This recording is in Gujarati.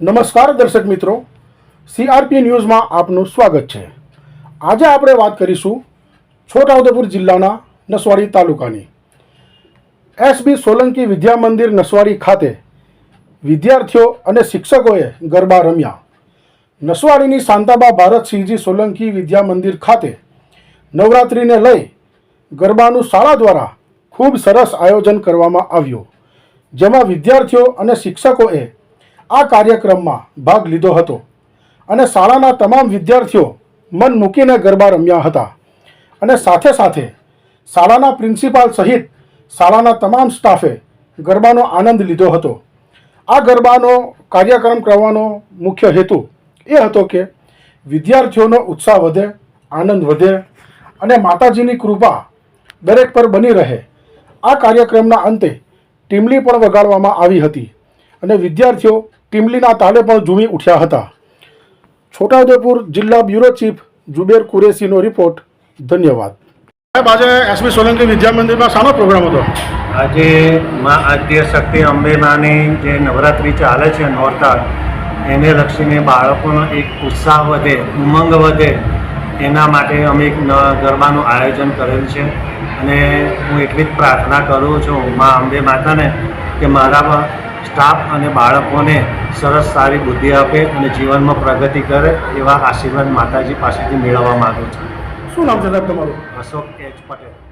નમસ્કાર દર્શક મિત્રો. સીઆરપી ન્યૂઝમાં આપનું સ્વાગત છે. આજે આપણે વાત કરીશું છોટાઉદેપુર જિલ્લાના નસવાડી તાલુકાની. એસબી સોલંકી વિદ્યા મંદિર નસવાડી ખાતે વિદ્યાર્થીઓ અને શિક્ષકોએ ગરબા રમ્યા. નસવાડીની શાંતાબા ભારતસિંહજી સોલંકી વિદ્યા મંદિર ખાતે નવરાત્રિને લઈ ગરબાનું શાળા દ્વારા ખૂબ સરસ આયોજન કરવામાં આવ્યું, જેમાં વિદ્યાર્થીઓ અને શિક્ષકોએ આ કાર્યક્રમમાં ભાગ લીધો હતો અને શાળાના તમામ વિદ્યાર્થીઓ મન મૂકીને ગરબા રમ્યા હતા. અને સાથે સાથે શાળાના પ્રિન્સિપાલ સહિત શાળાના તમામ સ્ટાફે ગરબાનો આનંદ લીધો હતો. આ ગરબાનો કાર્યક્રમ કરવાનો મુખ્ય હેતુ એ હતો કે વિદ્યાર્થીઓનો ઉત્સાહ વધે, આનંદ વધે અને માતાજીની કૃપા દરેક પર બની રહે. આ કાર્યક્રમના અંતે ટીમલી પણ વગાડવામાં આવી હતી અને વિદ્યાર્થીઓ ટીમલીના તાલે પણ ઝૂમી ઉઠ્યા હતા. છોટાઉદેપુર જિલ્લા બ્યુરો ચીફ જુબેર કુરેશીનો રિપોર્ટ, ધન્યવાદ. સાહેબ, આજે એસબી સોલંકી વિદ્યા મંદિરમાં શાનો પ્રોગ્રામ હતો? આજે માં આદ્ય શક્તિ અંબે માની જે નવરાત્રિ ચાલે છે નોરતા એને લક્ષીને બાળકોનો એક ઉત્સાહ વધે, ઉમંગ વધે, એના માટે અમે એક ગરબાનું આયોજન કરેલ છે. અને હું એટલી જ પ્રાર્થના કરું છું મા અંબે માતાને કે મારા સ્ટાફ અને બાળકોને સરસ સારી બુદ્ધિ આપે અને જીવનમાં પ્રગતિ કરે એવા આશીર્વાદ માતાજી પાસેથી મેળવવા માગું છું. શું નામ છે સાહેબ તમારું? અશોક એચ પટેલ.